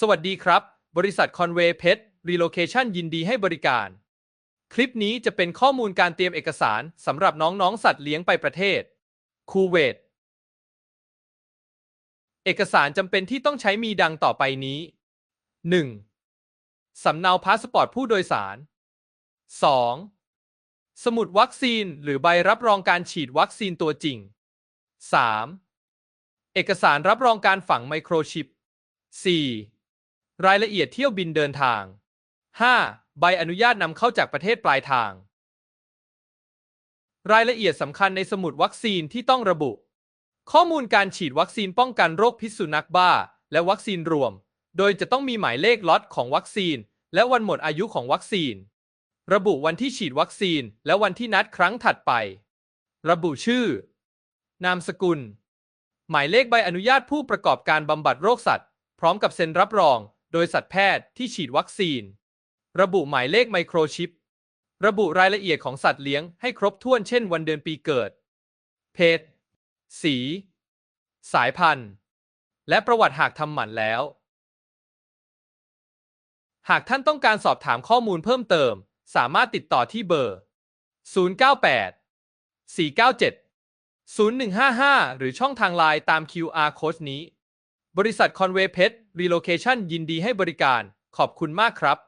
สวัสดีครับ บริษัทคอนเวย์เพชรรีโลเคชันยินดีให้บริการ คลิปนี้จะเป็นข้อมูลการเตรียมเอกสารสำหรับน้อง ๆ สัตว์เลี้ยงไปประเทศ คูเวต เอกสารจำเป็นที่ต้องใช้มีดังต่อไปนี้ 1. สำเนาพาสปอร์ตผู้โดยสาร 2. สมุดวัคซีนหรือใบรับรองการฉีดวัคซีนตัวจริง 3. เอกสารรับรองการฝังไมโครชิป 4. รายละเอียดเที่ยวบินเดินทาง 5. ใบอนุญาตนำเข้าจากประเทศปลายทาง รายละเอียดสำคัญในสมุดวัคซีนที่ต้องระบุ ข้อมูลการฉีดวัคซีนป้องกันโรคพิษสุนัขบ้า และวัคซีนรวม โดยจะต้องมีหมายเลขล็อตของวัคซีน และวันหมดอายุของวัคซีน ระบุวันที่ฉีดวัคซีน และวันที่นัดครั้งถัดไป ระบุชื่อ นามสกุล หมายเลขใบอนุญาตผู้ประกอบการบำบัดโรคสัตว์ พร้อมกับเซ็นรับรอง โดยสัตวแพทย์ที่ฉีดวัคซีน ระบุหมายเลขไมโครชิป ระบุรายละเอียดของสัตว์เลี้ยงให้ครบถ้วนเช่นวันเดือนปีเกิด เพศ สี สายพันธุ์ และประวัติหากทำหมันแล้ว หากท่านต้องการสอบถามข้อมูลเพิ่มเติม สามารถติดต่อที่เบอร์ 098 497 0155 หรือช่องทางไลน์ตาม QR Code นี้ บริษัทคอนเวย์เพชรรีโลเคชันยินดีให้บริการ ขอบคุณมากครับ